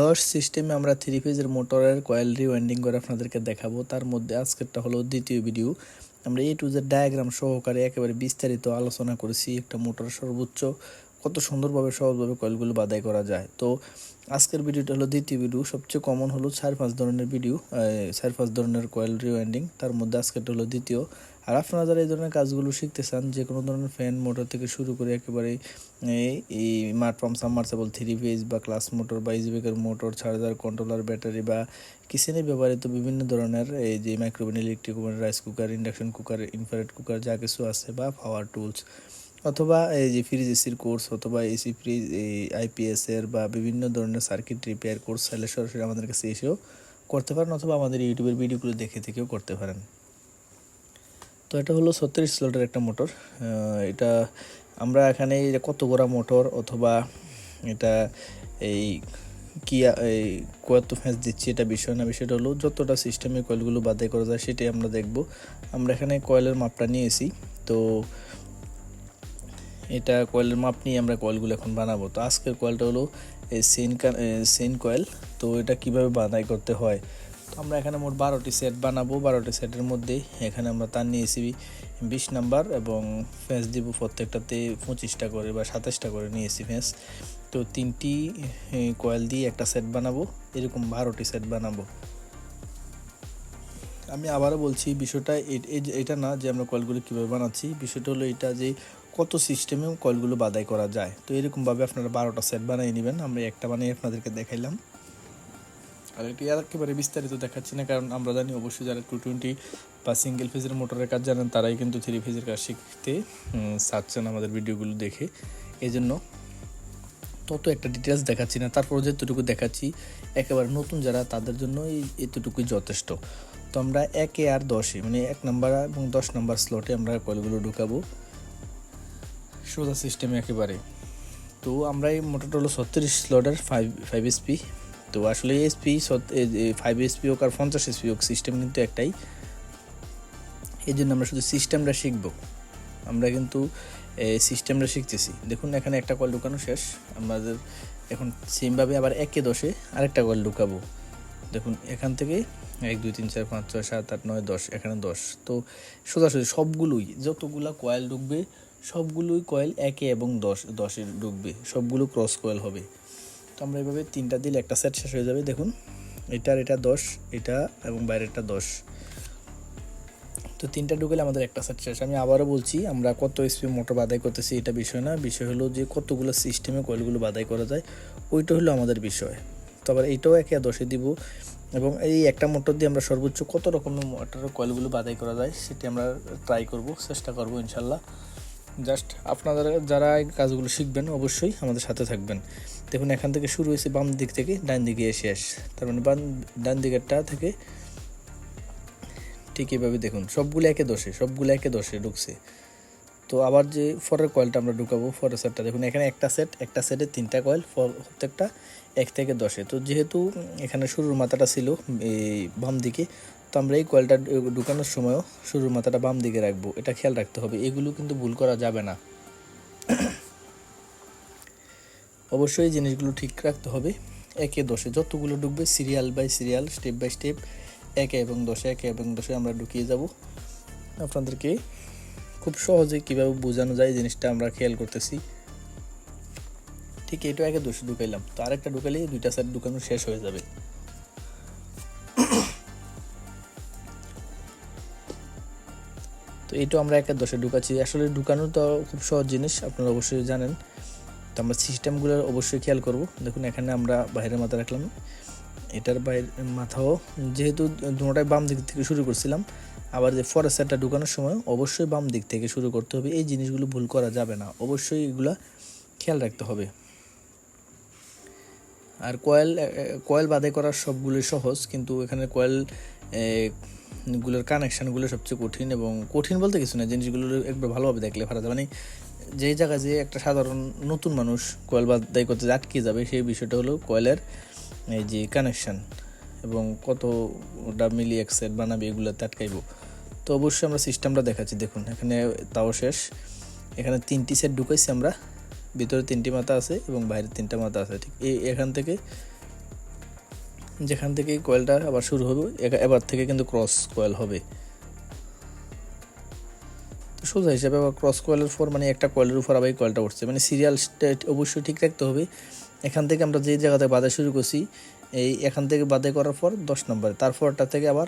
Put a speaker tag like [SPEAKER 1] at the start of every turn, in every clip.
[SPEAKER 1] দশ সিস্টেমে আমরা থ্রি ফেজের মোটরের কয়েল রিওয়াইন্ডিং করে আপনাদেরকে দেখাবো তার মধ্যে আজকেরটা হলো দ্বিতীয় ভিডিও আমরা এ টু জেড ডায়াগ্রাম সহকারে একেবারে বিস্তারিত আলোচনা করেছি একটা মোটর সর্বোচ্চ কত সুন্দরভাবে সহজভাবে কয়েলগুলো বাদাই করা যায় তো আজকের ভিডিওটা হলো দ্বিতীয় ভিডিও সবচেয়ে কমন হলো চার পাঁচ ধরনের ভিডিও চার পাঁচ ধরনের কয়েল রিওয়াইন্ডিং তার মধ্যে আজকেরটা হলো দ্বিতীয় আর আপনারা যারা এই ধরনের কাজগুলো শিখতে চান যে কোনো ধরনের ফ্যান মোটর থেকে শুরু করে একেবারে এই মার্ট পাম্প সাবমার্সেবল থ্রি ফেজ বা ক্লাস মোটর বা ইজবেকের মোটর চার্জার কন্ট্রোলার ব্যাটারি বা কিচেনে ব্যবহৃত বিভিন্ন ধরনের এই যে microwave electric oven rice cooker induction cooker infrared cooker যা কিছু আছে বা পাওয়ার টুলস অথবা এই যে ফ্রিজ এসির কোর্স অথবা এসি ফ্রিজ এই আইপিএসের বা বিভিন্ন ধরনের সার্কিট রিপেয়ার কোর্স চাইলে সরাসরি আমাদের কাছে এসেও করতে পারেন অথবা আমাদের ইউটিউবের ভিডিওগুলো দেখে থেকেও করতে পারেন তো এটা হলো ছত্রিশ স্লটের একটা মোটর এটা আমরা এখানে কত গোড়া মোটর অথবা এটা এই কিয়া এই কত ফ্যাঁস দিচ্ছি এটা বিষয় না বিষয়টা হলো যতটা সিস্টেমে কয়েলগুলো বাদে করা যায় সেটাই আমরা দেখব আমরা এখানে কয়েলের মাপটা নিয়েছি তো এটা কয়েলের মাপ নিয়ে আমরা কয়েলগুলো এখন বানাবো তো আজকের কয়েলটা হলো এই সেন সেন কয়েল তো এটা কিভাবে বানাই করতে হয় তো আমরা এখানে মোট বারোটি সেট বানাবো বারোটি সেটের মধ্যে এখানে আমরা তার নিয়ে এসিবি বিশ নাম্বার এবং ফেঁস দিব প্রত্যেকটাতে পঁচিশটা করে বা সাতাশটা করে নিয়ে এসি ফেঁস তো তিনটি কয়েল দিয়ে একটা সেট বানাবো এরকম বারোটি সেট বানাবো আমি আবারও বলছি বিষয়টা এটা না যে আমরা কয়েলগুলো কীভাবে বানাচ্ছি বিষয়টা হলো এটা যে কত সিস্টেমেও কয়েলগুলো বাদাই করা যায় তো এরকমভাবে আপনারা বারোটা সেট বানিয়ে নেবেন আমরা একটা বানিয়ে আপনাদেরকে দেখাইলাম আর এটি আর একেবারে বিস্তারিত দেখাচ্ছি না কারণ আমরা জানি অবশ্যই যারা টু টোয়েন্টি বা সিঙ্গেল ফেজের মোটরের কাজ জানেন তারাই কিন্তু থ্রি ফেজের কাজ শিখতে চাচ্ছেন আমাদের ভিডিওগুলো দেখে এজন্য তত একটা ডিটেলস দেখাচ্ছি না তারপর যেতটুকু দেখাচ্ছি একেবারে নতুন যারা তাদের জন্য এতটুকুই যথেষ্ট তো আমরা একে আর দশে মানে এক নাম্বার এবং দশ নাম্বার স্লটে আমরা কলগুলো ঢুকাবো সোজা সিস্টেমে একেবারে তো আমরা এই মোটরটা হলো ছত্রিশ স্লোডার ফাইভ ফাইভ এসপি তো আসলে এসপি ফাইভ এসপি হোক আর পঞ্চাশ এসপি হোক সিস্টেম কিন্তু একটাই এই জন্য আমরা শুধু সিস্টেমটা শিখবো আমরা কিন্তু সিস্টেমটা শিখতেছি দেখুন এখানে একটা কল ঢুকানো শেষ আমাদের এখন সেমভাবে আবার একে দশে আরেকটা কল ঢুকাবো দেখুন এখান থেকে এক দুই তিন চার পাঁচ ছয় সাত আট নয় দশ এখানে দশ তো সোজাসুজি সবগুলোই যতগুলা কয়েল ঢুকবে সবগুলোই কয়েল একে এবং দশ দশে ঢুকবে সবগুলো ক্রস কয়েল হবে তো আমরা এভাবে তিনটা দিলে একটা সেট শেষ হয়ে যাবে দেখুন এটার এটা দশ এটা এবং বাইরেরটা দশ তো তিনটা ঢুকলে আমাদের একটা সেট শেষ আমি আবারও বলছি আমরা কত এসপি মোটর বাদাই করতেছি এটা বিষয় না বিষয় হলো যে কতগুলো সিস্টেমে কয়েলগুলো বাদাই করা যায় ওইটা হলো আমাদের বিষয় তো আবার এটাও একে দশে দিব এবং এই একটা মোটর দিয়ে আমরা সর্বোচ্চ কত রকমের মোটর কয়েলগুলো বাদাই করা যায় সেটি আমরা ট্রাই করব চেষ্টা করব ইনশাল্লাহ জাস্ট আপনারা যারা এই কাজগুলো শিখবেন অবশ্যই আমাদের সাথে থাকবেন দেখুন এখান থেকে শুরু হয়েছে বাম দিক থেকে ডান দিকে আস তার মানে বাম ডান দিকেরটা থেকে ঠিক এভাবে দেখুন সবগুলো একে দোষে সবগুলো একে দোষে ঢুকছে তো আবার যে ফরের কয়েলটা আমরা ঢুকাবো ফরের সেটটা দেখুন এখানে একটা সেট একটা সেটে তিনটা কয়েল ফর প্রত্যেকটা এক থেকে দশে তো যেহেতু এখানে শুরুর মাথাটা ছিল এই বাম দিকে তো আমরা এই কয়েলটা ঢুকানোর সময়ও শুরুর মাথাটা বাম দিকে রাখবো এটা খেয়াল রাখতে হবে এগুলো কিন্তু ভুল করা যাবে না অবশ্যই জিনিসগুলো ঠিক রাখতে হবে একে দশে যতগুলো ঢুকবে serial by serial step by step একে এবং দশে একে এবং দশে আমরা ঢুকিয়ে যাব আপনাদেরকে খুব সহজে কীভাবে বোঝানো যায় জিনিসটা আমরা খেয়াল করতেছি ঠিক এটা একে দশে ঢুকাইলাম তো আরেকটা ঢুকালে দুইটা সাইড ঢুকানো শেষ হয়ে যাবে তো এটাও আমরা একের দশে ঢুকাচ্ছি আসলে ঢুকানো তো খুব সহজ জিনিস আপনারা অবশ্যই জানেন তো আমরা সিস্টেমগুলো অবশ্যই খেয়াল করব দেখুন এখানে আমরা বাইরের মাথা রাখলাম এটার বাইরে মাথাও যেহেতু দুটায় বাম দিক থেকে শুরু করছিলাম আবার যে ফরেস্ট সেটটা ঢুকানোর সময় অবশ্যই বাম দিক থেকে শুরু করতে হবে এই জিনিসগুলো ভুল করা যাবে না অবশ্যই এগুলো খেয়াল রাখতে হবে আর কয়েল কয়েল বাদে করার সবগুলোই সহজ কিন্তু এখানে কয়েল গুলোর কানেকশানগুলো সবচেয়ে কঠিন এবং কঠিন বলতে কিছু না জিনিসগুলো একবার ভালোভাবে দেখলে ফারাজ মানে যেই জায়গায় যে একটা সাধারণ নতুন মানুষ কয়েল বাদাই করতে আটকে যাবে সেই বিষয়টা হলো কয়েলের এই যে কানেকশান এবং কতটা মিলি একসাইড বানাবে এগুলোতে আটকাইব তো অবশ্যই আমরা সিস্টেমটা দেখাচ্ছি দেখুন এখানে তাও শেষ এখানে তিনটি সেট ঢুকাইছি আমরা ভিতরে তিনটি মাথা আছে এবং বাইরে তিনটা মাথা আছে ঠিক এখান থেকে যেখান থেকে কয়েলটা আবার শুরু হবে এবার থেকে কিন্তু ক্রস কয়েল হবে সোজা হিসাবে আবার ক্রস কয়েলের ফোর মানে একটা কয়েলের উপর আবার কয়েলটা উঠছে মানে সিরিয়াল অবশ্যই ঠিক রাখতে হবে এখান থেকে আমরা যে জায়গাতে বাধা শুরু করছি এই এখান থেকে বাদে করার পর দশ নম্বরে তারপরটা থেকে আবার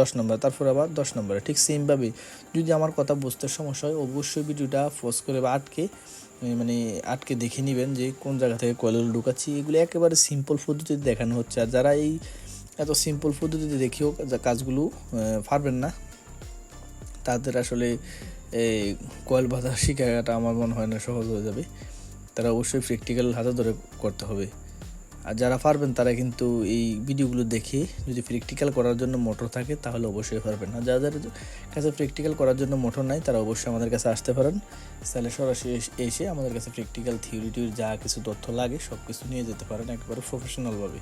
[SPEAKER 1] দশ নম্বরে তারপর আবার দশ নম্বরে ঠিক সেমভাবে যদি আমার কথা বুঝতে সমস্যা হয় অবশ্যই ভিডিওটা ফোর্স করে বা আটকে মানে আটকে দেখে নেবেন যে কোন জায়গা থেকে কয়েলগুলো ঢুকাচ্ছি এগুলো একেবারে সিম্পল পদ্ধতিতে দেখানো হচ্ছে আর যারা এই এত সিম্পল পদ্ধতিতে দেখেও কাজগুলো পারবেন না তাদের আসলে এই কয়েল বাঁধা শিখাটা আমার মনে হয় না সহজ হয়ে যাবে তারা অবশ্যই প্র্যাকটিক্যাল হাতে ধরে করতে হবে আর যারা পারবেন তারা কিন্তু এই ভিডিওগুলো দেখে যদি প্র্যাকটিক্যাল করার জন্য মোটর থাকে তাহলে অবশ্যই পারবেন আর যাদের কাছে প্র্যাকটিক্যাল করার জন্য মোটর নাই তারা অবশ্যই আমাদের কাছে আসতে পারেন তাহলে সরাসরি এসে আমাদের কাছে প্র্যাকটিক্যাল থিওরিটির যা কিছু তথ্য লাগে সব কিছু নিয়ে যেতে পারেন একেবারে প্রফেশনালভাবে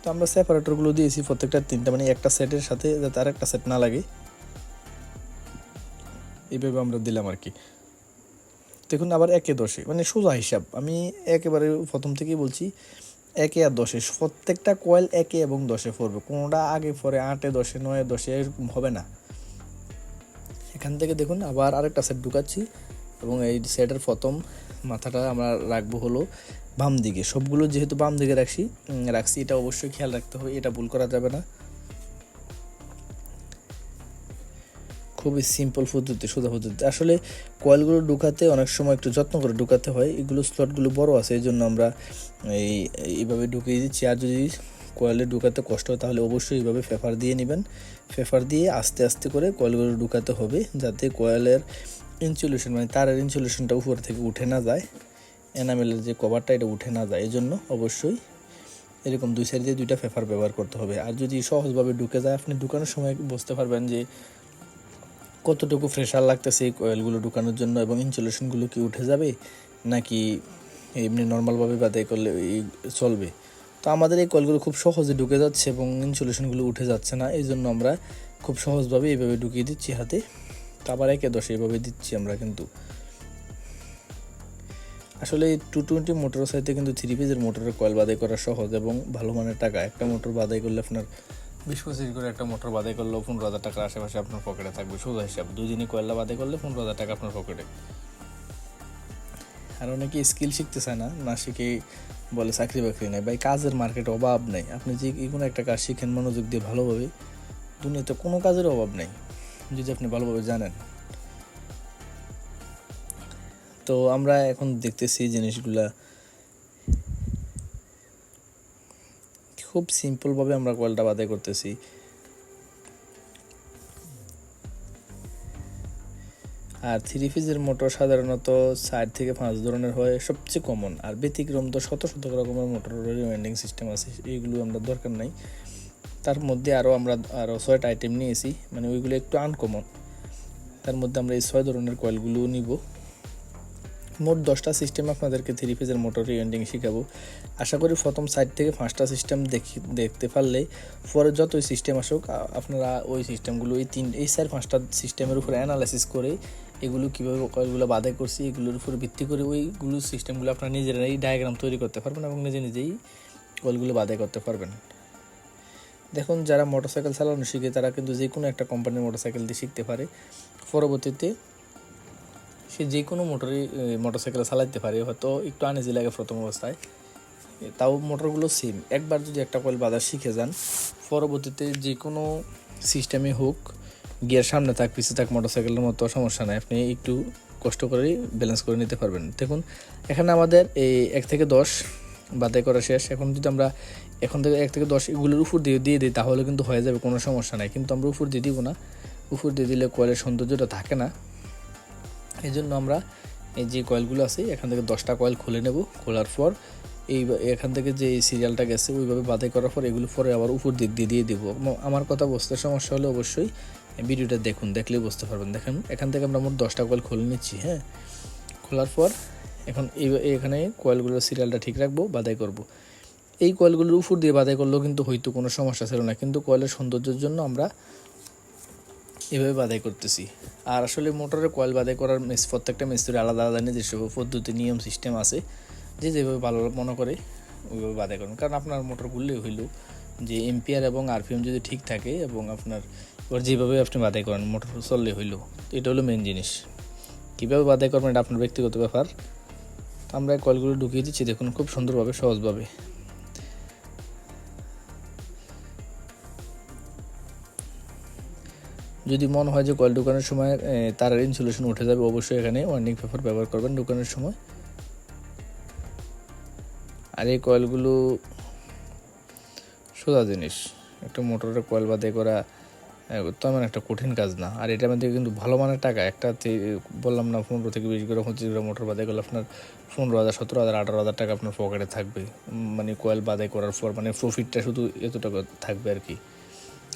[SPEAKER 1] তো আমরা সেপারেটরগুলো দিয়েছি প্রত্যেকটা তিনটা মানে একটা সেটের সাথে যাতে আর একটা সেট না লাগে এইভাবে আমরা দিলাম আর কি দেখুন আবার একে দশে মানে সোজা হিসাব আমি একেবারে প্রথম থেকেই বলছি একে আর দশে প্রত্যেকটা কয়েল একে এবং দশে পড়বে কোনোটা আগে পরে আটে দশে নয়ে দশে এরকম হবে না এখান থেকে দেখুন আবার আরেকটা সেট ঢুকাচ্ছি এবং এই সেটের প্রথম মাথাটা আমরা রাখবো হলো বাম দিকে সবগুলো যেহেতু বাম দিকে রাখছি রাখছি এটা অবশ্যই খেয়াল রাখতে হবে এটা ভুল করা যাবে না খুবই সিম্পল পদ্ধতি সোজা পদ্ধতি আসলে কয়েলগুলো ঢুকাতে অনেক সময় একটু যত্ন করে ঢুকাতে হয় এগুলো স্লটগুলো বড় আছে এই জন্য আমরা এই এইভাবে ঢুকিয়ে দিচ্ছি আর যদি কয়েলে ঢুকাতে কষ্ট হয় তাহলে অবশ্যই এইভাবে ফেফার দিয়ে নেবেন ফেফার দিয়ে আস্তে আস্তে করে কয়েলগুলো ঢুকাতে হবে যাতে কয়েলের ইনসুলেশন মানে তারের ইনসুলেশনটা উপর থেকে উঠে না যায় এনামেলের যে কভারটা এটা উঠে না যায় এই জন্য অবশ্যই এরকম দুই সাইডে দুইটা ফেফার ব্যবহার করতে হবে আর যদি সহজভাবে ঢুকে যায় আপনি ঢুকানোর সময় বুঝতে পারবেন যে কতটুকু ফ্রেশার লাগতেছে এই কয়েলগুলো ঢুকানোর জন্য এবং ইনসুলেশনগুলো কি উঠে যাবে নাকি এমনি নর্মালভাবে বাদাই করলে চলবে তো আমাদের এই কয়েলগুলো খুব সহজে ঢুকে যাচ্ছে এবং ইনসুলেশনগুলো উঠে যাচ্ছে না এই জন্য আমরা খুব সহজভাবে এইভাবে ঢুকিয়ে দিচ্ছি হাতে আবার একে দশ এইভাবে দিচ্ছি আমরা কিন্তু আসলে টু টোয়েন্টি মোটরের সাইতে কিন্তু থ্রি পিজের মোটরের কয়েল বাদাই করা সহজ এবং ভালো মানের টাকা একটা মোটর বাদাই করলে আপনার বিশ পঁচিশ করে একটা মোটর বাদাই করলেও পনেরো হাজার টাকার আশেপাশে আপনার পকেটে থাকবে সোজা হিসাব দুদিনই কয়লা বাদে করলে পনেরো হাজার টাকা আপনার পকেটে আর অনেকে স্কিল শিখতে চায় না না শিখে বলে চাকরি বাকরি নেই ভাই কাজের মার্কেট অভাব নেই আপনি যে কোনো একটা কাজ শিখেন মনোযোগ দিয়ে ভালোভাবে দুনিয়াতে কোনো কাজের অভাব নেই যদি আপনি ভালোভাবে জানেন তো আমরা এখন দেখতেছি জিনিসগুলা খুব সিম্পলভাবে আমরা কয়েলটা বাদে করতেছি আর থ্রি ফিজের মোটর সাধারণত চার থেকে পাঁচ ধরনের হয় সবচেয়ে কমন আর ব্যতিক্রম তো শত শত রকমের মোটরের রিমাইন্ডিং সিস্টেম আছে এইগুলো আমরা দরকার নাই তার মধ্যে আরও আমরা আরও ছয়টা আইটেম নিয়েছি মানে ওইগুলো একটু আনকমন তার মধ্যে আমরা এই ছয় ধরনের কয়েলগুলোও নিব মোট দশটা সিস্টেম আপনাদেরকে থ্রি ফেজের মোটর রিওয়েন্ডিং শেখাবো আশা করি প্রথম সাইড থেকে পাঁচটা সিস্টেম দেখি দেখতে পারলে পরে যত ওই সিস্টেম আসুক আপনারা ওই সিস্টেমগুলো এই তিন এই চার পাঁচটা সিস্টেমের উপর অ্যানালাইসিস করে এগুলো কীভাবে কয়েলগুলো বাধাই করছি এগুলোর উপর ভিত্তি করে ওইগুলো সিস্টেমগুলো আপনারা নিজেরাই ডায়াগ্রাম তৈরি করতে পারবেন এবং নিজে নিজেই কলগুলো বাধাই করতে পারবেন দেখুন যারা মোটরসাইকেল চালানো শিখে তারা কিন্তু যে কোনো একটা কোম্পানির মোটরসাইকেল দিয়ে শিখতে পারে পরবর্তীতে সে যে কোনো মোটরই মোটরসাইকেল চালাইতে পারে হয়তো একটু আনেজি লাগে প্রথম অবস্থায় তাও মোটরগুলো সেম একবার যদি একটা কয়েল বাজার শিখে যান পরবর্তীতে যে কোনো সিস্টেমে হোক গিয়ার সামনে থাক পিছিয়ে থাক মোটরসাইকেলের মতো সমস্যা নাই আপনি একটু কষ্ট করেই ব্যালেন্স করে নিতে পারবেন দেখুন এখানে আমাদের এই এক থেকে দশ বাদে করা শেষ এখন যদি আমরা এখন থেকে এক থেকে দশ এগুলোর উপর দিয়ে দিয়ে দিই তাহলে কিন্তু হয়ে যাবে কোনো সমস্যা নাই কিন্তু আমরা উপর দিয়ে দিব না উপর দিয়ে দিলে কয়েলের সৌন্দর্যটা থাকে না এই জন্য আমরা এই যে কয়েলগুলো আছে এখান থেকে দশটা কয়েল খুলে নেব খোলার পর এই এখান থেকে যে সিরিয়ালটা গেছে ওইভাবে বাতাই করার পর এগুলো পরে আবার উপর দিক দিয়ে দিয়ে দেবো আমার কথা বুঝতে সমস্যা হলে অবশ্যই ভিডিওটা দেখুন দেখলেই বুঝতে পারবেন দেখেন এখান থেকে আমরা মোট দশটা কয়েল খুলে নিচ্ছি হ্যাঁ খোলার পর এখন এই এখানে কয়েলগুলোর সিরিয়ালটা ঠিক রাখবো বাদাই করব। এই কয়েলগুলোর উপর দিয়ে বাদাই করলেও কিন্তু হয়তো কোনো সমস্যা ছিল না কিন্তু কয়েলের সৌন্দর্যের জন্য আমরা এভাবে বাদাই করতেছি আর আসলে মোটরের কয়েল বাদাই করার মেস প্রত্যেকটা মিস্ত্রি আলাদা আলাদা নিজস্ব পদ্ধতি নিয়ম সিস্টেম আছে যে যেভাবে ভালো মনে করে ওইভাবে বাদাই করুন কারণ আপনার মোটর ঘুরলেই হইল যে এমপিআর এবং আরপিএম যদি ঠিক থাকে এবং আপনার এবার যেভাবে আপনি বাদাই করেন মোটর চললে হইল এটা হলো মেন জিনিস কীভাবে বাদাই করবেন এটা আপনার ব্যক্তিগত ব্যাপার আমরা কলগুলো ঢুকিয়ে দিচ্ছি দেখুন খুব সুন্দরভাবে সহজভাবে যদি মনে হয় যে কয়েল ঢুকানোর সময় তারের ইনসুলেশন উঠে যাবে অবশ্যই এখানে ওয়ার্নিং পেপার ব্যবহার করবেন ঢুকানোর সময় আর এই কয়েলগুলো সোজা জিনিস একটা মোটরের কয়েল বাদে করা তেমন একটা কঠিন কাজ না আর এটার মধ্যে কিন্তু ভালো মানের টাকা একটা বললাম না পনেরো থেকে বিশ গ্রাম পঁচিশ গ্রাম মোটর বাদে করলে আপনার পনেরো হাজার সতেরো হাজার আঠারো হাজার টাকা আপনার পকেটে থাকবে মানে কয়েল বাদে করার পর মানে প্রফিটটা শুধু এতটা থাকবে আর কি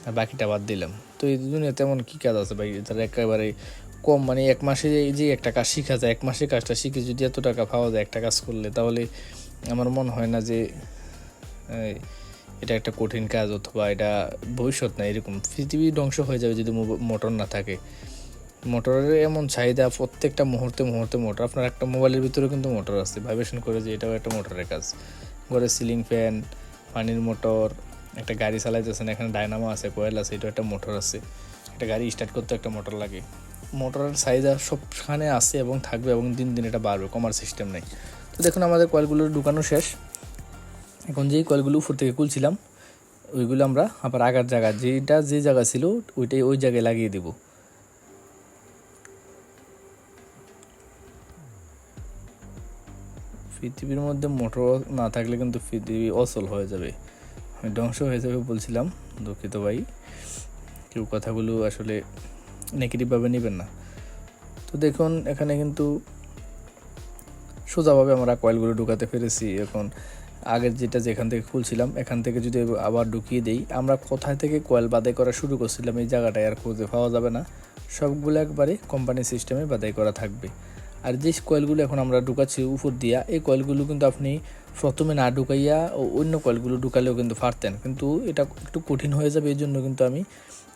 [SPEAKER 1] আর বাকিটা বাদ দিলাম তো এই দুজনে তেমন কী কাজ আছে ভাই তারা একেবারে কম মানে এক মাসে যে একটা কাজ শিখা যায় এক মাসে কাজটা শিখে যদি এত টাকা পাওয়া যায় একটা কাজ করলে তাহলে আমার মনে হয় না যে এটা একটা কঠিন কাজ অথবা এটা ভবিষ্যৎ না এরকম পৃথিবী ধ্বংস হয়ে যাবে যদি মোটর না থাকে মোটরের এমন চাহিদা প্রত্যেকটা মুহূর্তে মুহূর্তে মোটর আপনার একটা মোবাইলের ভিতরে কিন্তু মোটর আছে ভাইব্রেশন করে যে এটাও একটা মোটরের কাজ ঘরে সিলিং ফ্যান পানির মোটর একটা গাড়ি চালাইতেছেন এখানে ডায়নামো আছে কোয়েল আছে এটা একটা মোটর আছে একটা গাড়ি স্টার্ট করতে একটা মোটর লাগে মোটরের সাইজ আর সবখানে আছে এবং থাকবে এবং দিন দিন এটা বাড়বে কমার সিস্টেম নেই তো দেখুন আমাদের কয়েলগুলোর ঢুকানো শেষ এখন যেই কয়েলগুলো উপর থেকে খুলছিলাম ওইগুলো আমরা আবার আগার জায়গা যেটা যে জায়গা ছিল ওইটাই ওই জায়গায় লাগিয়ে দেবো পৃথিবীর মধ্যে মোটর না থাকলে কিন্তু পৃথিবী অচল হয়ে যাবে ধ্বংস হয়ে যাবে বলছিলাম দুঃখিত ভাই কেউ কথাগুলো আসলে নেগেটিভভাবে নেবেন না তো দেখুন এখানে কিন্তু সোজাভাবে আমরা কয়েলগুলো ঢুকাতে পেরেছি এখন আগের যেটা যেখান থেকে খুলছিলাম এখান থেকে যদি আবার ঢুকিয়ে দেই আমরা কোথায় থেকে কয়েল বাদাই করা শুরু করছিলাম এই জায়গাটায় আর খুঁজে পাওয়া যাবে না সবগুলো একবারে কোম্পানি সিস্টেমে বাদাই করা থাকবে আর যে কয়েলগুলো এখন আমরা ঢুকাচ্ছি উপর দিয়া এই কয়েলগুলো কিন্তু আপনি প্রথমে না ঢুকাইয়া ও অন্য কয়েলগুলো ঢুকালেও কিন্তু ফারতেন কিন্তু এটা একটু কঠিন হয়ে যাবে এই জন্য কিন্তু আমি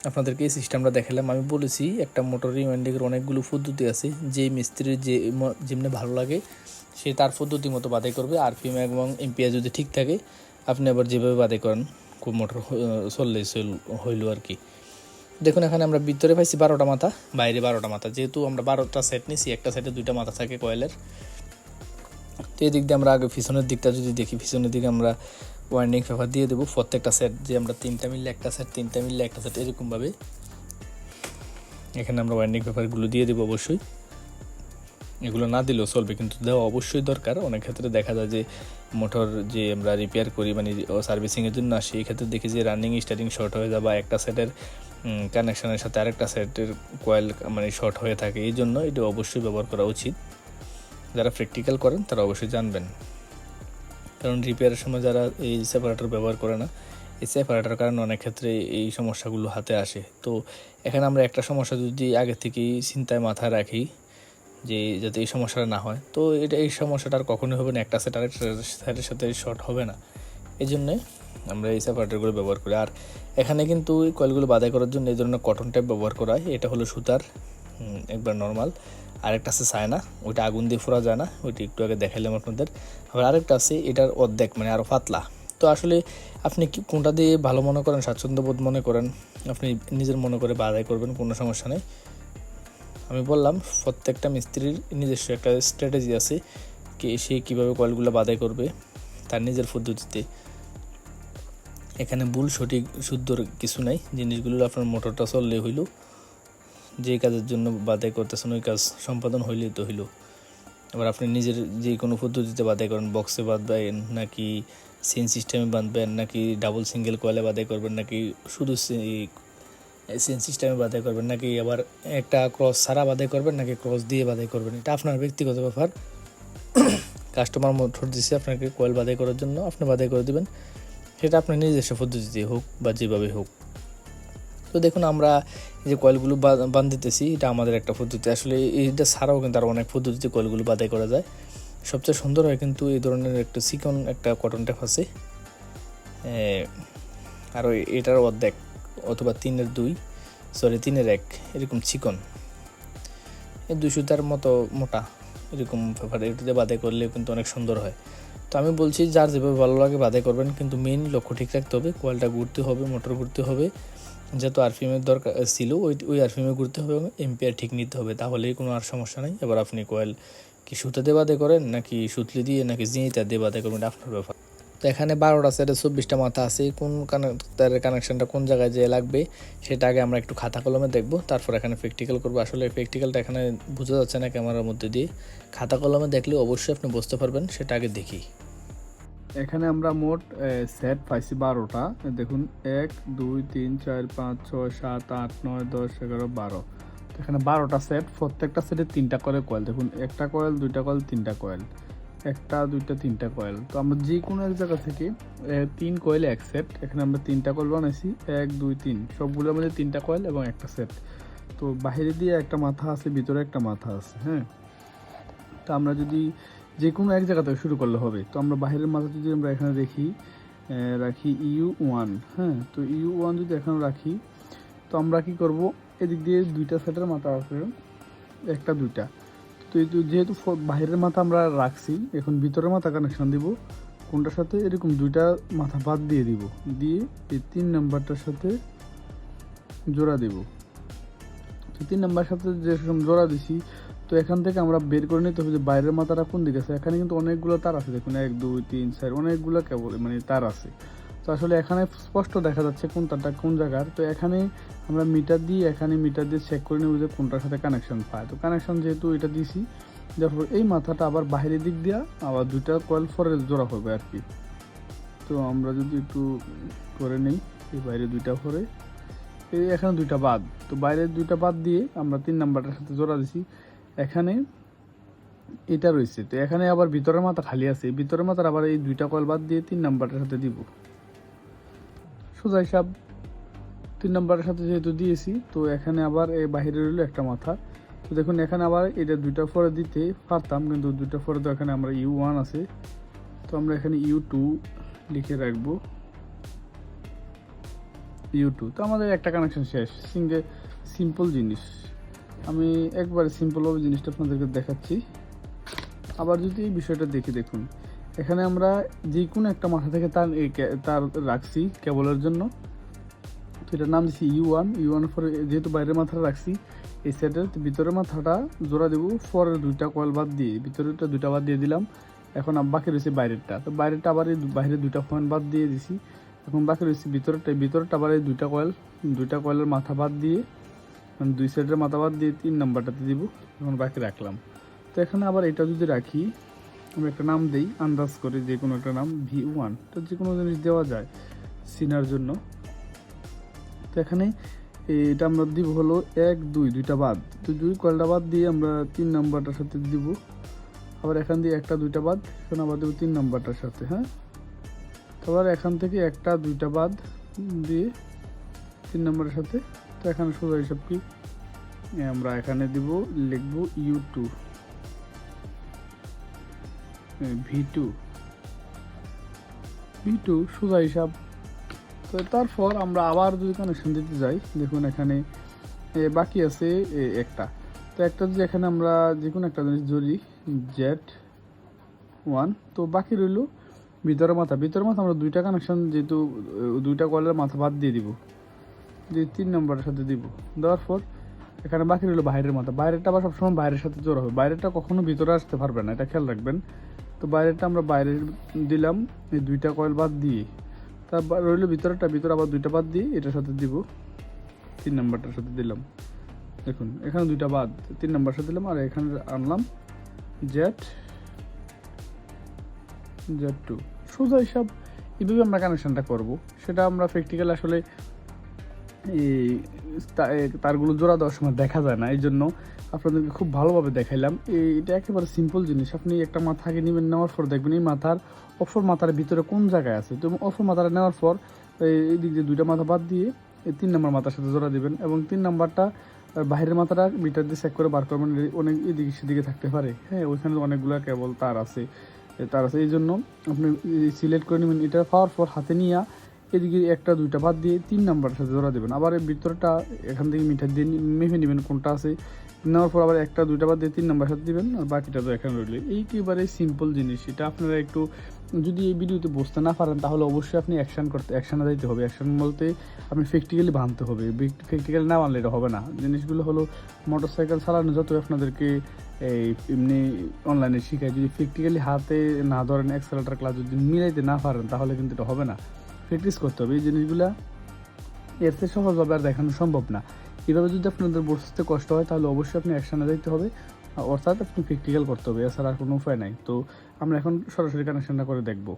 [SPEAKER 1] আপনাদেরকে এই সিস্টেমটা দেখালাম আমি বলেছি একটা মোটর রিমাইন্ডিংয়ের অনেকগুলো পদ্ধতি আছে যে মিস্ত্রির যে যেমনি ভালো লাগে সে তার পদ্ধতি মতো বাদাই করবে আর পিএম এবং এমপিআ যদি ঠিক থাকে আপনি আবার যেভাবে বাদাই করেন খুব মোটর চললে হইল আর কি দেখুন এখানে আমরা ভিতরে পাইছি বারোটা মাথা বাইরে বারোটা মাথা যেহেতু আমরা বারোটা সেট নিছি একটা সেটে দুইটা মাথা থাকে কয়েলের তো এই দিক দিয়ে আমরা আগে পিছনের দিকটা যদি দেখি পিছনের দিকে আমরা ওয়ার্নিং পেপার দিয়ে দেবো প্রত্যেকটা সেট যে আমরা তিনটা মিললে একটা সেট তিনটা মিললে একটা সেট এরকমভাবে এখানে আমরা ওয়ার্নিং পেপারগুলো দিয়ে দেবো অবশ্যই এগুলো না দিলেও চলবে কিন্তু দেওয়া অবশ্যই দরকার অনেক ক্ষেত্রে দেখা যায় যে মোটর যে আমরা রিপেয়ার করি মানে সার্ভিসিংয়ের জন্য আসি ক্ষেত্রে দেখি যে রানিং স্টার্টিং শর্ট হয়ে যায় বা একটা সেটের কানেকশানের সাথে আরেকটা সেটের কয়েল মানে শর্ট হয়ে থাকে এই জন্য এটি অবশ্যই ব্যবহার করা উচিত যারা প্র্যাকটিক্যাল করেন তারা অবশ্যই জানবেন কারণ রিপেয়ারের সময় যারা এই সেপারেটর ব্যবহার করে না এই সেপারেটর কারণে অনেক ক্ষেত্রে এই সমস্যাগুলো হাতে আসে তো এখানে আমরা একটা সমস্যা যদি আগে থেকেই চিন্তায় মাথায় রাখি যে যাতে এই সমস্যাটা না হয় তো এটা এই সমস্যাটা আর কখনোই হবে না একটা সেট আরেকটা সেটের সাথে শর্ট হবে না এই জন্যে আমরা এই সাপ ব্যবহার করি আর এখানে কিন্তু এই কয়েলগুলো বাদাই করার জন্য এই ধরনের কটন টাইপ ব্যবহার করা হয় এটা হলো সুতার একবার নর্মাল আরেকটা আছে সায়না ওইটা আগুন দিয়ে ফোরা যায় না ওইটি একটু আগে দেখাইলাম আপনাদের আবার আরেকটা আছে এটার অর্ধেক মানে আরও পাতলা তো আসলে আপনি কি কোনটা দিয়ে ভালো মনে করেন স্বাচ্ছন্দ্যবোধ মনে করেন আপনি নিজের মনে করে বাদাই করবেন কোনো সমস্যা নেই আমি বললাম প্রত্যেকটা মিস্ত্রির নিজস্ব একটা স্ট্র্যাটেজি আছে কে সে কীভাবে কয়েলগুলো বাদাই করবে তার নিজের পদ্ধতিতে এখানে ভুল সঠিক শুদ্ধর কিছু নাই জিনিসগুলো আপনার মোটরটা চললে হইল যে কাজের জন্য বাধাই করতেছেন ওই কাজ সম্পাদন হইলে তো হইল আবার আপনি নিজের যে কোনো পদ্ধতিতে বাধাই করেন বক্সে বাঁধবেন নাকি সিন সিস্টেমে বাঁধবেন নাকি ডাবল সিঙ্গেল কয়েলে বাধাই করবেন নাকি শুধু সিন সিস্টেমে বাধাই করবেন নাকি আবার একটা ক্রস ছাড়া বাধাই করবেন নাকি ক্রস দিয়ে বাধাই করবেন এটা আপনার ব্যক্তিগত ব্যাপার কাস্টমার মোটর দিছে আপনাকে কয়েল বাধাই করার জন্য আপনি বাধাই করে দেবেন সেটা আপনার নিজস্ব পদ্ধতিতে হোক বা যেভাবে হোক তো দেখুন আমরা যে কয়েলগুলো বাঁধিতেছি এটা আমাদের একটা পদ্ধতি আসলে এইটা ছাড়াও কিন্তু আরও অনেক পদ্ধতিতে কয়েলগুলো বাদাই করা যায় সবচেয়ে সুন্দর হয় কিন্তু এই ধরনের একটা চিকন একটা কটন ট্যাপ আছে আর এটার অর্ধেক অথবা তিনের দুই সরি তিনের এক এরকম চিকন এই দুই সুতার মতো মোটা এরকম ফেভার এটাতে বাদে করলে কিন্তু অনেক সুন্দর হয় তো আমি বলছি যার যেভাবে ভালো লাগে বাধাই করবেন কিন্তু মেন লক্ষ্য ঠিক রাখতে হবে কোয়ালটা ঘুরতে হবে মোটর ঘুরতে হবে যেহেতু আরফিমের দরকার ছিল ওই ওই আরফিমে ঘুরতে হবে এবং এম্পিয়ার ঠিক নিতে হবে তাহলেই কোনো আর সমস্যা নেই এবার আপনি কোয়েল কি সুতাতে বাদে করেন নাকি সুতলি দিয়ে নাকি জিনিটা দিয়ে বাদে করবেন আপনার ব্যাপার তো এখানে বারোটা সেটে চব্বিশটা মাথা আছে কোন কানেক্টারের কানেকশানটা কোন জায়গায় যেয়ে লাগবে সেটা আগে আমরা একটু খাতা কলমে দেখব তারপর এখানে প্র্যাকটিক্যাল করবো আসলে প্র্যাকটিক্যালটা এখানে বোঝা যাচ্ছে না ক্যামেরার মধ্যে দিয়ে খাতা কলমে দেখলে অবশ্যই আপনি বুঝতে পারবেন সেটা আগে দেখি এখানে আমরা মোট সেট পাইছি বারোটা দেখুন এক দুই তিন চার পাঁচ ছয় সাত আট নয় দশ এগারো বারো এখানে বারোটা সেট প্রত্যেকটা সেটে তিনটা করে কয়েল দেখুন একটা কয়েল দুইটা কয়েল তিনটা কয়েল একটা দুইটা তিনটা কয়েল তো আমরা যে কোনো এক জায়গা থেকে তিন কয়েল এক সেট এখানে আমরা তিনটা কয়েল বানাইছি এক দুই তিন সবগুলো মধ্যে তিনটা কয়েল এবং একটা সেট তো বাহিরে দিয়ে একটা মাথা আছে ভিতরে একটা মাথা আছে হ্যাঁ তো আমরা যদি যে কোনো এক জায়গা থেকে শুরু করলে হবে তো আমরা বাহিরের মাথা যদি আমরা এখানে দেখি রাখি ইউ ওয়ান হ্যাঁ তো ইউ ওয়ান যদি এখানে রাখি তো আমরা কি করব এদিক দিয়ে দুইটা সেটের মাথা আছে একটা দুইটা তো এই যেহেতু বাইরের মাথা আমরা রাখছি এখন ভিতরের মাথা কানেকশান দিব কোনটার সাথে এরকম দুইটা মাথা বাদ দিয়ে দিব দিয়ে এই তিন নাম্বারটার সাথে জোড়া দেব তো তিন নাম্বার সাথে যেরকম জোড়া দিছি তো এখান থেকে আমরা বের করে নিতে হবে যে বাইরের মাথাটা কোন দিকে আছে এখানে কিন্তু অনেকগুলো তার আছে দেখুন এক দুই তিন চার অনেকগুলো কেবল মানে তার আছে তো আসলে এখানে স্পষ্ট দেখা যাচ্ছে কোন তারটা কোন জায়গার তো এখানে আমরা মিটার দিয়ে এখানে মিটার দিয়ে চেক করে নেব যে কোনটার সাথে কানেকশন পায় তো কানেকশন যেহেতু এটা দিছি দেখো এই মাথাটা আবার বাইরের দিক দিয়া আবার দুইটা কয়েল ফরে জোড়া হবে আর কি তো আমরা যদি একটু করে নেই এই বাইরে দুইটা ফরে এই এখানে দুইটা বাদ তো বাইরের দুইটা বাদ দিয়ে আমরা তিন নাম্বারটার সাথে জোড়া দিছি এখানে এটা রয়েছে তো এখানে আবার ভিতরের মাথা খালি আছে ভিতরের মাথার আবার এই দুইটা কল বাদ দিয়ে তিন নাম্বারের সাথে দিব সোজাই সাহ তিন নাম্বারের সাথে যেহেতু দিয়েছি তো এখানে আবার বাহিরে রইল একটা মাথা তো দেখুন এখানে আবার এটা দুইটা ফরে দিতে পারতাম কিন্তু দুইটা ফরে তো এখানে আমরা ইউ ওয়ান আছে তো আমরা এখানে ইউ টু লিখে রাখবো ইউ টু তো আমাদের একটা কানেকশন শেষ সিঙ্গে সিম্পল জিনিস আমি একবারে সিম্পলভাবে জিনিসটা আপনাদেরকে দেখাচ্ছি আবার যদি এই বিষয়টা দেখে দেখুন এখানে আমরা যে কোনো একটা মাথা থেকে তার তার রাখছি কেবলের জন্য তো এটার নাম দিচ্ছি U one U one four যেহেতু বাইরের মাথাটা রাখছি এই সেটের ভিতরের মাথাটা জোড়া দেবো ফরের দুইটা কয়েল বাদ দিয়ে ভিতরেরটা দুইটা বাদ দিয়ে দিলাম এখন বাকি রয়েছে বাইরেরটা তো বাইরেরটা আবার এই বাইরে দুইটা কয়েন বাদ দিয়ে দিছি এখন বাকি রয়েছে ভিতরেরটা ভিতরেরটা আবার এই দুইটা কয়েল দুইটা কয়েলের মাথা বাদ দিয়ে মানে দুই সাইডের মাথাবাদ দিয়ে তিন নাম্বারটাতে দিব এখন বাকি রাখলাম তো এখানে আবার এটা যদি রাখি আমি একটা নাম দিই আন্দাজ করে যে কোনো একটা নাম ভি ওয়ান তো যে কোনো জিনিস দেওয়া যায় সিনার জন্য তো এখানে এটা আমরা দিব হলো এক দুই দুইটা বাদ তো দুই কয়টা বাদ দিয়ে আমরা তিন নাম্বারটার সাথে দিব আবার এখান দিয়ে একটা দুইটা বাদ এখন আবার দেবো তিন নাম্বারটার সাথে হ্যাঁ তারপর এখান থেকে একটা দুইটা বাদ দিয়ে তিন নাম্বারের সাথে তো এখানে সোজা হিসাব কি আমরা এখানে দিব লিখব U two V two V two সোজা হিসাব তো তারপর আমরা আবার যদি কানেকশন দিতে যাই দেখুন এখানে বাকি আছে একটা তো একটা যদি এখানে আমরা যে কোনো একটা জিনিস ধরি জেট ওয়ান তো বাকি রইল ভিতরের মাথা ভিতরের মাথা আমরা দুইটা কানেকশন যেহেতু দুইটা কলের মাথা বাদ দিয়ে দিব যে তিন নম্বরের সাথে দিব দেওয়ার পর এখানে বাকি রইল বাইরের মতো বাইরেটা আবার সবসময় বাইরের সাথে জোড়া হবে বাইরেটা কখনো ভিতরে আসতে পারবে না এটা খেয়াল রাখবেন তো বাইরেটা আমরা বাইরে দিলাম এই দুইটা কয়েল বাদ দিয়ে তারপর রইল ভিতরেটা ভিতরে আবার দুইটা বাদ দিয়ে এটার সাথে দিব তিন নম্বরটার সাথে দিলাম দেখুন এখানে দুইটা বাদ তিন নাম্বার সাথে দিলাম আর এখানে আনলাম জেট জেট টু সোজা হিসাব এইভাবে আমরা কানেকশানটা করব সেটা আমরা প্র্যাকটিক্যাল আসলে এই তারগুলো জোড়া দেওয়ার সময় দেখা যায় না এই জন্য আপনাদেরকে খুব ভালোভাবে দেখাইলাম এটা একেবারে সিম্পল জিনিস আপনি একটা মাথা আগে নেবেন নেওয়ার পর দেখবেন এই মাথার অফর মাথার ভিতরে কোন জায়গায় আছে তো অফর মাথাটা নেওয়ার পর এই দিক দিয়ে দুইটা মাথা বাদ দিয়ে এই তিন নম্বর মাথার সাথে জোড়া দেবেন এবং তিন নাম্বারটা বাইরের মাথাটা মিটার দিয়ে চেক করে বার করবেন অনেক এদিকে সেদিকে থাকতে পারে হ্যাঁ ওইখানে অনেকগুলো কেবল তার আছে তার আছে এই জন্য আপনি সিলেক্ট করে নেবেন এটা পাওয়ার পর হাতে নিয়ে এদিকে একটা দুইটা বাদ দিয়ে তিন নাম্বারের সাথে ধরা দেবেন আবার ভিতরটা এখান থেকে মিঠাই দিয়ে মেখে নেবেন কোনটা আছে নেওয়ার পর আবার একটা দুইটা বাদ দিয়ে তিন নাম্বার সাথে দিবেন আর বাকিটা তো এখানে রইল এবারে সিম্পল জিনিস এটা আপনারা একটু যদি এই ভিডিওতে বসতে না পারেন তাহলে অবশ্যই আপনি অ্যাকশন করতে অ্যাকশানে দিতে হবে অ্যাকশন বলতে আপনি ফ্যাক্টিক্যালি ভাঙতে হবে ফ্যাক্টিক্যালি না মানলে এটা হবে না জিনিসগুলো হলো মোটর সাইকেল চালানো যত আপনাদেরকে এই এমনি অনলাইনে শিখায় যদি ফ্যাক্টিক্যালি হাতে না ধরেন এক্সেলেটার ক্লাস যদি মিলাইতে না পারেন তাহলে কিন্তু এটা হবে না প্র্যাকটিস করতে হবে এই জিনিসগুলো এর চেয়ে সহজভাবে আর দেখানো সম্ভব না এভাবে যদি আপনাদের বসতে কষ্ট হয় তাহলে অবশ্যই আপনি অ্যাকশানে দেখতে হবে অর্থাৎ আপনি প্র্যাকটিক্যাল করতে হবে এছাড়া আর কোনো উপায় নাই তো আমরা এখন সরাসরি কানেকশানটা করে দেখব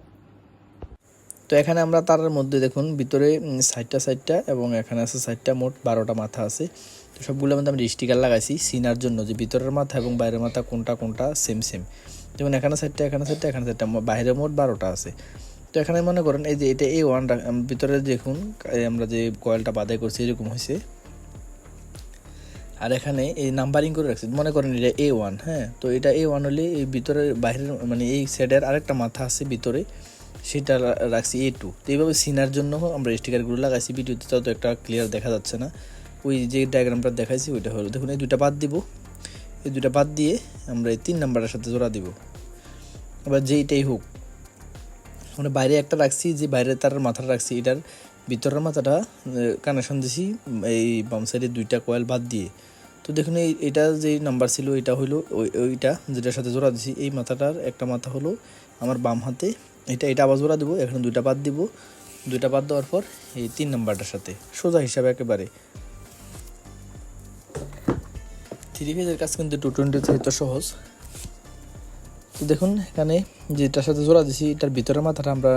[SPEAKER 1] তো এখানে আমরা তার মধ্যে দেখুন ভিতরে সাইডটা সাইডটা এবং এখানে আছে সাইডটা মোট বারোটা মাথা আছে তো সবগুলো মধ্যে আমি স্টিকার লাগাইছি সিনার জন্য যে ভিতরের মাথা এবং বাইরের মাথা কোনটা কোনটা সেম সেম যেমন এখানে সাইডটা এখানে সাইডটা এখানে সাইডটা বাইরে মোট বারোটা আছে তো এখানে মনে করেন এই যে এটা এই ওয়ান ভিতরে দেখুন আমরা যে কয়েলটা বাদাই করছি এরকম হয়েছে আর এখানে এই নাম্বারিং করে রাখছি মনে করেন এটা এ ওয়ান হ্যাঁ তো এটা এ ওয়ান হলে এই ভিতরে বাইরের মানে এই সেটের আরেকটা মাথা আছে ভিতরে সেটা রাখছি এ টু তো এইভাবে সিনার জন্য আমরা স্টিকারগুলো লাগাইছি ভিডিওতে তো একটা ক্লিয়ার দেখা যাচ্ছে না ওই যে ডায়াগ্রামটা দেখাইছি ওইটা হলো দেখুন এই দুটা বাদ দিব এই দুটা বাদ দিয়ে আমরা এই তিন নাম্বারের সাথে জোড়া দিব আবার যেইটাই হোক মানে বাইরে একটা রাখছি যে বাইরে তার মাথাটা রাখছি এটার ভিতরের মাথাটা কানেকশন দিছি এই বাম সাইডে দুইটা কয়েল বাদ দিয়ে তো দেখুন এই এটা যে নাম্বার ছিল এটা হলো ওই ওইটা যেটার সাথে জোড়া দিছি এই মাথাটার একটা মাথা হলো আমার বাম হাতে এটা এটা আবার জোড়া দেবো এখানে দুইটা বাদ দিব দুইটা বাদ দেওয়ার পর এই তিন নাম্বারটার সাথে সোজা হিসাবে একেবারে থ্রি ফেজের কাজ কিন্তু টু টোয়েন্টি থ্রি তো সহজ তো দেখুন এখানে যেটার সাথে জোড়া দিছি এটার ভিতরের মাথাটা আমরা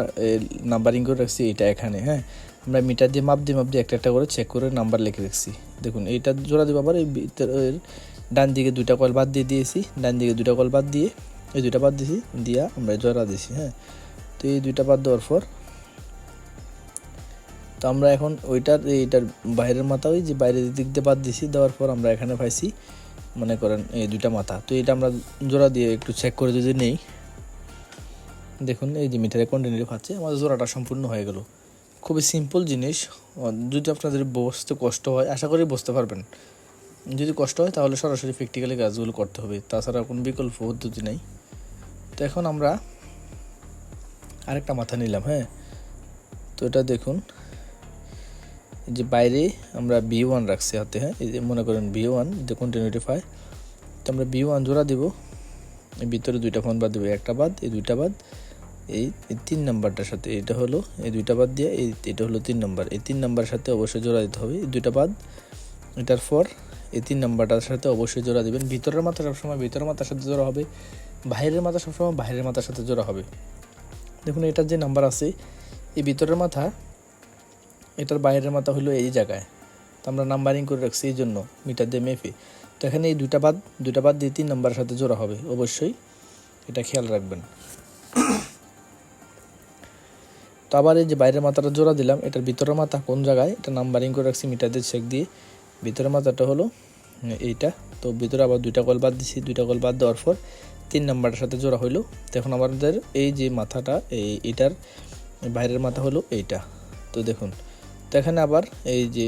[SPEAKER 1] নাম্বারিং করে রাখছি এটা এখানে হ্যাঁ আমরা মিটার দিয়ে মাপ দিয়ে মাপ দিয়ে একটা একটা করে চেক করে নাম্বার লিখে রাখছি দেখুন এইটা জোড়া দেবো আবার এই ভিতরের ডান দিকে দুইটা কল বাদ দিয়ে দিয়েছি ডান দিকে দুইটা কল বাদ দিয়ে এই দুইটা বাদ দিয়েছি দিয়া আমরা জোড়া দিয়েছি হ্যাঁ তো এই দুইটা বাদ দেওয়ার পর তো আমরা এখন ওইটার এইটার বাইরের মাথা ওই যে বাইরের দিক দিয়ে বাদ দিয়েছি দেওয়ার পর আমরা এখানে পাইছি মনে করেন এই দুইটা মাথা তো এটা আমরা জোড়া দিয়ে একটু চেক করে যদি নেই দেখুন এই যে মিটারে কন্টিনিউ আছে আমাদের জোড়াটা সম্পূর্ণ হয়ে গেল খুবই সিম্পল জিনিস যদি আপনাদের বসতে কষ্ট হয় আশা করি বসতে পারবেন যদি কষ্ট হয় তাহলে সরাসরি প্র্যাকটিক্যালি কাজগুলো করতে হবে তাছাড়া কোনো বিকল্প পদ্ধতি নেই তো এখন আমরা আরেকটা মাথা নিলাম হ্যাঁ তো এটা দেখুন যে বাইরে আমরা বি ওয়ান রাখছি হাতে হ্যাঁ এই মনে করেন ভি ওয়ান যে কন্টিনিউটি ফাই তো আমরা বি ওয়ান জোড়া দেবো ভিতরে দুইটা ফোন বাদ দেবো একটা বাদ এই দুইটা বাদ এই তিন নাম্বারটার সাথে এটা হলো এই দুইটা বাদ দিয়ে এই এটা হলো তিন নাম্বার এই তিন নাম্বারের সাথে অবশ্যই জোড়া দিতে হবে এই দুইটা বাদ এটার পর এই তিন নাম্বারটার সাথে অবশ্যই জোড়া দেবেন ভিতরের মাথা সবসময় ভিতরের মাথার সাথে জোড়া হবে বাইরের মাথা সবসময় বাইরের মাথার সাথে জোড়া হবে দেখুন এটার যে নাম্বার আছে এই ভিতরের মাথা এটার বাইরের মাথা হলো এই জায়গায় তো আমরা নাম্বারিং করে রাখছি এই জন্য মিটার দিয়ে মেপে তো এখানে এই দুইটা বাদ দুইটা বাদ দিয়ে তিন নাম্বারের সাথে জোড়া হবে অবশ্যই এটা খেয়াল রাখবেন তো আবার এই যে বাইরের মাথাটা জোড়া দিলাম এটার ভিতরের মাথা কোন জায়গায় এটা নাম্বারিং করে রাখছি মিটার দিয়ে চেক দিয়ে ভিতরের মাথাটা হলো এইটা তো ভিতরে আবার দুইটা কল বাদ দিছি দুইটা কল বাদ দেওয়ার পর তিন নাম্বারের সাথে জোড়া হইলো তখন আমাদের এই যে মাথাটা এই এটার বাইরের মাথা হলো এইটা তো দেখুন তো এখানে আবার এই যে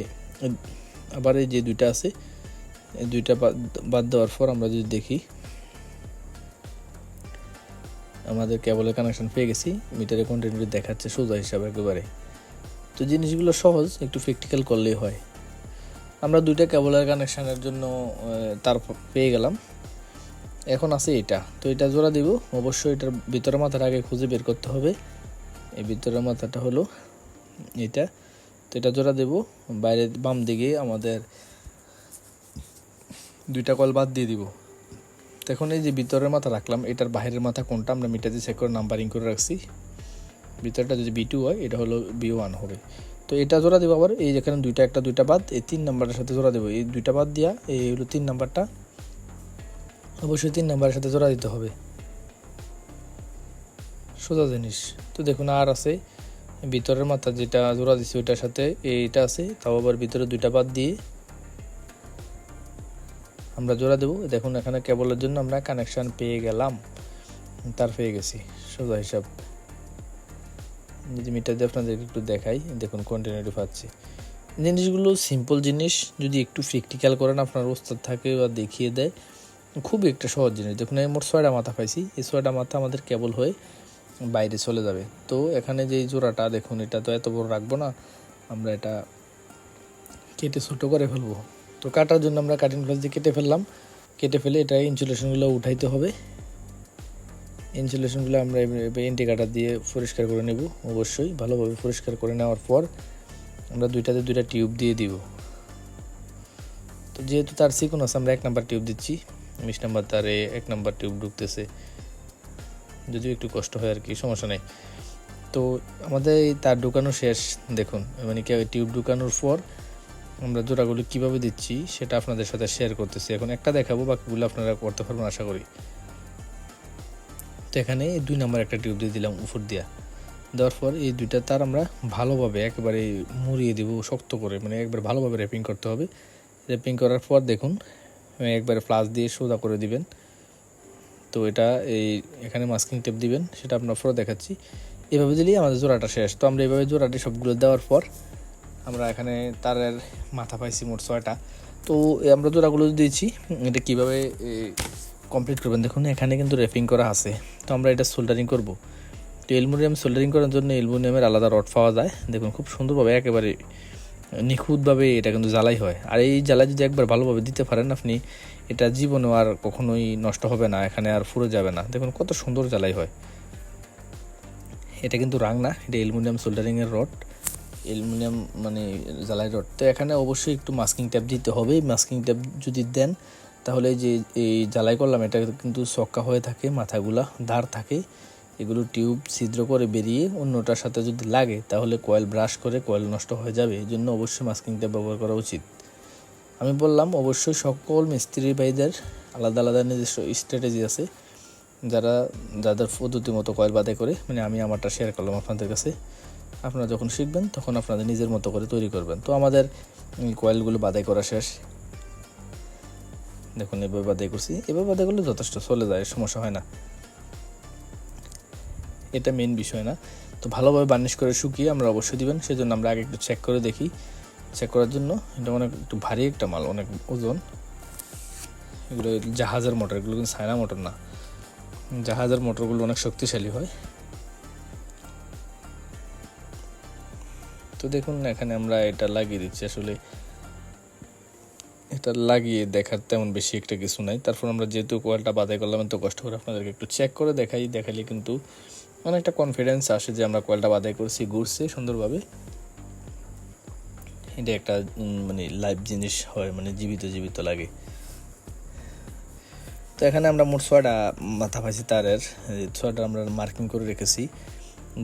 [SPEAKER 1] আবার এই যে দুইটা আছে এই দুইটা বাদ দেওয়ার পর আমরা যদি দেখি আমাদের কেবলের কানেকশন পেয়ে গেছি মিটারে কন্টিনিউটি দেখাচ্ছে সোজা হিসাবে একেবারে তো জিনিসগুলো সহজ একটু প্র্যাকটিক্যাল করলেই হয় আমরা দুইটা কেবলের কানেকশানের জন্য তার পেয়ে গেলাম এখন আছে এটা তো এটা জোড়া দিব অবশ্যই এটার ভিতরের মাথাটা আগে খুঁজে বের করতে হবে এই ভিতরের মাথাটা হলো এটা তো এটা জোড়া দেব বাইরে বাম দিকে আমাদের দুইটা কল বাদ দিয়ে দিব এখন এই যে ভিতরের মাথা রাখলাম এটার বাইরের মাথা কোনটা আমরা মিটাতে চেক করে নাম্বারিং করে রাখছি ভিতরটা যদি বি টু হয় এটা হলো বি ওয়ান হবে তো এটা জোড়া দেবো আবার এই যেখানে দুইটা একটা দুইটা বাদ এই তিন নাম্বারের সাথে জোড়া দেবো এই দুইটা বাদ দিয়া এই হলো তিন নাম্বারটা অবশ্যই তিন নাম্বারের সাথে জোড়া দিতে হবে সোজা জিনিস তো দেখুন আর আছে ভিতরের মাথা যেটা জোড়া দিছি ওইটার সাথে এইটা আছে তাও আবার ভিতরে দুইটা বাদ দিয়ে আমরা জোড়া দেবো দেখুন এখানে কেবলের জন্য আমরা কানেকশান পেয়ে গেলাম তার পেয়ে গেছি সোজা হিসাব যদি মিটার দিয়ে আপনাদেরকে একটু দেখাই দেখুন কন্টিনিউটি পাচ্ছি জিনিসগুলো সিম্পল জিনিস যদি একটু প্র্যাকটিক্যাল করেন আপনার ওস্তাদ থাকে বা দেখিয়ে দেয় খুবই একটা সহজ জিনিস দেখুন আমি মোট ছয়টা মাথা পাইছি এই ছয়টা মাথা আমাদের কেবল হয়ে বাইরে চলে যাবে তো এখানে যে জোড়াটা দেখুন এটা তো এত বড় রাখবো না আমরা এটা কেটে ছোটো করে ফেলবো তো কাটার জন্য আমরা কাটিং ক্লাস দিয়ে কেটে ফেললাম কেটে ফেলে এটা ইনসুলেশনগুলো উঠাইতে হবে ইনসুলেশনগুলো আমরা এন্টি কাটার দিয়ে পরিষ্কার করে নেব অবশ্যই ভালোভাবে পরিষ্কার করে নেওয়ার পর আমরা দুইটাতে দুইটা টিউব দিয়ে দিব তো যেহেতু তার সিকোন আছে আমরা এক নাম্বার টিউব দিচ্ছি মিশ নাম্বার তারে এক নাম্বার টিউব ঢুকতেছে যদিও একটু কষ্ট হয় আর কি সমস্যা নেই তো আমাদের এই তার ঢুকানো শেষ দেখুন মানে কি টিউব ঢুকানোর পর আমরা জোড়াগুলো কীভাবে দিচ্ছি সেটা আপনাদের সাথে শেয়ার করতেছি এখন একটা দেখাবো বাকিগুলো আপনারা করতে পারবেন আশা করি তো এখানে দুই নম্বর একটা টিউব দিয়ে দিলাম উপর দিয়া দেওয়ার পর এই দুইটা তার আমরা ভালোভাবে একবারে মুড়িয়ে দেবো শক্ত করে মানে একবার ভালোভাবে র্যাপিং করতে হবে র্যাপিং করার পর দেখুন একবারে ফ্লাস দিয়ে সোজা করে দিবেন তো এটা এই এখানে মাস্কিং টেপ দিবেন সেটা আপনার পরে দেখাচ্ছি এভাবে দিলেই আমাদের জোড়াটা শেষ তো আমরা এভাবে জোড়াটি সবগুলো দেওয়ার পর আমরা এখানে তারের মাথা পাইছি মোট ছয়টা তো আমরা জোড়াগুলো দিয়েছি এটা কীভাবে কমপ্লিট করবেন দেখুন এখানে কিন্তু র্যাপিং করা আছে তো আমরা এটা সোল্ডারিং করব তো এলমোনিয়াম সোল্ডারিং করার জন্য এলমোনিয়ামের আলাদা রড পাওয়া যায় দেখুন খুব সুন্দরভাবে একেবারে নিখুঁতভাবে এটা কিন্তু জ্বালাই হয় আর এই জ্বালাই যদি একবার ভালোভাবে দিতে পারেন আপনি এটা জীবনে আর কখনোই নষ্ট হবে না এখানে আর ফুরে যাবে না দেখুন কত সুন্দর জ্বালাই হয় এটা কিন্তু রাং না এটা অ্যালুমিনিয়াম সোল্ডারিংয়ের রড অ্যালুমিনিয়াম মানে জ্বালাই রড তো এখানে অবশ্যই একটু মাস্কিং ট্যাপ দিতে হবে মাস্কিং ট্যাপ যদি দেন তাহলে যে এই জ্বালাই করলাম এটা কিন্তু সক্কা হয়ে থাকে মাথাগুলা ধার থাকে এগুলো টিউব ছিদ্র করে বেরিয়ে অন্যটার সাথে যদি লাগে তাহলে কয়েল ব্রাশ করে কয়েল নষ্ট হয়ে যাবে এই জন্য অবশ্যই মাস্কিং টেপ ব্যবহার করা উচিত আমি বললাম অবশ্যই সকল মিস্ত্রি ভাইদের আলাদা আলাদা নিজস্ব স্ট্র্যাটেজি আছে যারা যাদের পদ্ধতি মতো কয়েল বাদে করে মানে আমি আমারটা শেয়ার করলাম আপনাদের কাছে আপনারা যখন শিখবেন তখন আপনাদের নিজের মতো করে তৈরি করবেন তো আমাদের কয়েলগুলো বাদাই করা শেষ দেখুন এভাবে বাদাই করছি এভাবে বাদাই করলে যথেষ্ট চলে যায় সমস্যা হয় না এটা মেন বিষয় না তো ভালোভাবে বার্নিশ করে শুকিয়ে আমরা অবশ্যই দিবেন সেজন্য আমরা আগে একটু চেক করে দেখি চেক করার জন্য এটা অনেক একটু ভারী একটা মাল অনেক ওজন এগুলো জাহাজের মোটর এগুলো কিন্তু সায়না মোটর না জাহাজের মোটরগুলো অনেক শক্তিশালী হয় তো দেখুন এখানে আমরা এটা লাগিয়ে দিচ্ছি আসলে এটা লাগিয়ে দেখার তেমন বেশি একটা কিছু নাই তারপর আমরা যেহেতু কোয়ালটা বাদাই করলাম তো কষ্ট করে আপনাদেরকে একটু চেক করে দেখাই দেখালে কিন্তু মানে একটা কনফিডেন্স আসে যে আমরা কয়েলটা বাদাই করছি ঘুরছে সুন্দরভাবে এটা একটা মানে লাইভ জিনিস হয় মানে জীবিত জীবিত লাগে তো এখানে আমরা মোট ছোয়াটা মাথা পাইছি তারের ছোয়াটা আমরা মার্কিং করে রেখেছি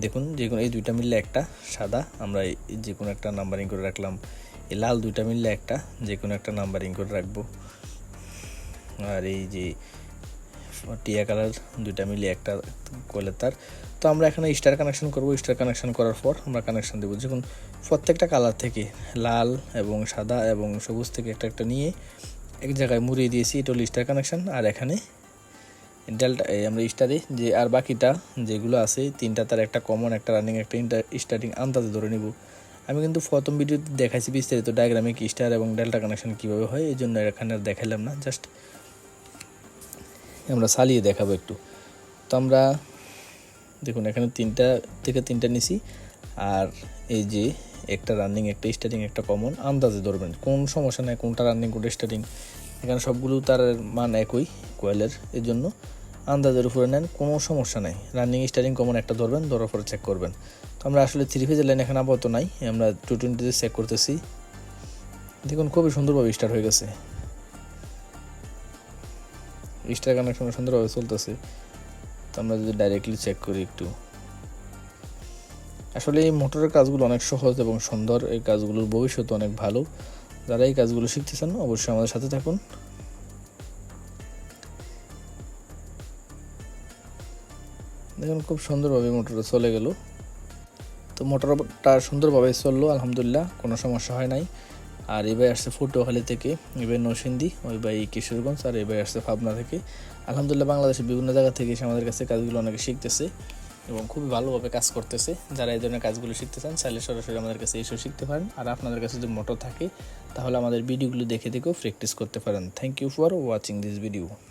[SPEAKER 1] দেখুন যে কোনো এই দুইটা মিললে একটা সাদা আমরা যে কোনো একটা নাম্বারিং করে রাখলাম এই লাল দুইটা মিললে একটা যে কোনো একটা নাম্বারিং করে রাখবো আর এই যে টিয়া কালার দুইটা মিলিয়ে একটা কয়লার তার তো আমরা এখানে স্টার কানেকশন করব স্টার কানেকশন করার পর আমরা কানেকশন দেবো যখন প্রত্যেকটা কালার থেকে লাল এবং সাদা এবং সবুজ থেকে একটা একটা নিয়ে এক জায়গায় মুড়িয়ে দিয়েছি এটা হলো স্টার কানেকশন আর এখানে ডেল্টা আমরা স্টারে যে আর বাকিটা যেগুলো আছে তিনটা তার একটা কমন একটা রানিং একটা ইন্টার স্টার্টিং আন্দাজে ধরে নিব আমি কিন্তু প্রথম ভিডিওতে দেখাইছি বিস্তারিত ডায়াগ্রামিক স্টার এবং ডেল্টা কানেকশন কীভাবে হয় এই জন্য এখানে আর দেখাইলাম না জাস্ট আমরা চালিয়ে দেখাবো একটু তো আমরা দেখুন এখানে তিনটা থেকে তিনটা নিছি আর এই যে একটা রানিং একটা স্টার্টিং একটা কমন আন্দাজে ধরবেন কোন সমস্যা নেই কোনটা রানিং কোনটা স্টার্টিং এখানে সবগুলো তার মান একই কোয়েলের এর জন্য আন্দাজের উপরে নেন কোনো সমস্যা নাই রানিং স্টারিং কমন একটা ধরবেন ধরার পরে চেক করবেন তো আমরা আসলে থ্রি ফেজের লাইন এখানে আপাতত নাই আমরা টু টোয়েন্টিতে চেক করতেছি দেখুন খুবই সুন্দরভাবে স্টার্ট হয়ে গেছে স্টার কানেকশন সুন্দরভাবে চলতেছে আমরা যদি ডাইরেক্টলি চেক করি একটু আসলে এই মোটরের কাজগুলো অনেক সহজ এবং সুন্দর এই কাজগুলোর ভবিষ্যৎ অনেক ভালো যারা এই কাজগুলো শিখতে চান অবশ্যই আমাদের সাথে থাকুন দেখুন খুব সুন্দরভাবে মোটরটা চলে গেল তো মোটরটা সুন্দরভাবে চললো আলহামদুলিল্লাহ কোনো সমস্যা হয় নাই আর এবার আসছে ফুটোখালি থেকে এবার নসিন্দি ওই বাই কিশোরগঞ্জ আর এবার আসছে পাবনা থেকে আলহামদুলিল্লাহ বাংলাদেশের বিভিন্ন জায়গা থেকে এসে আমাদের কাছে কাজগুলো অনেকে শিখতেছে এবং খুবই ভালোভাবে কাজ করতেছে যারা এই ধরনের কাজগুলো শিখতে চান চাইলে সরাসরি আমাদের কাছে এসেও শিখতে পারেন আর আপনাদের কাছে যদি মোটর থাকে তাহলে আমাদের ভিডিওগুলো দেখে দেখেও প্র্যাকটিস করতে পারেন thank you for watching this video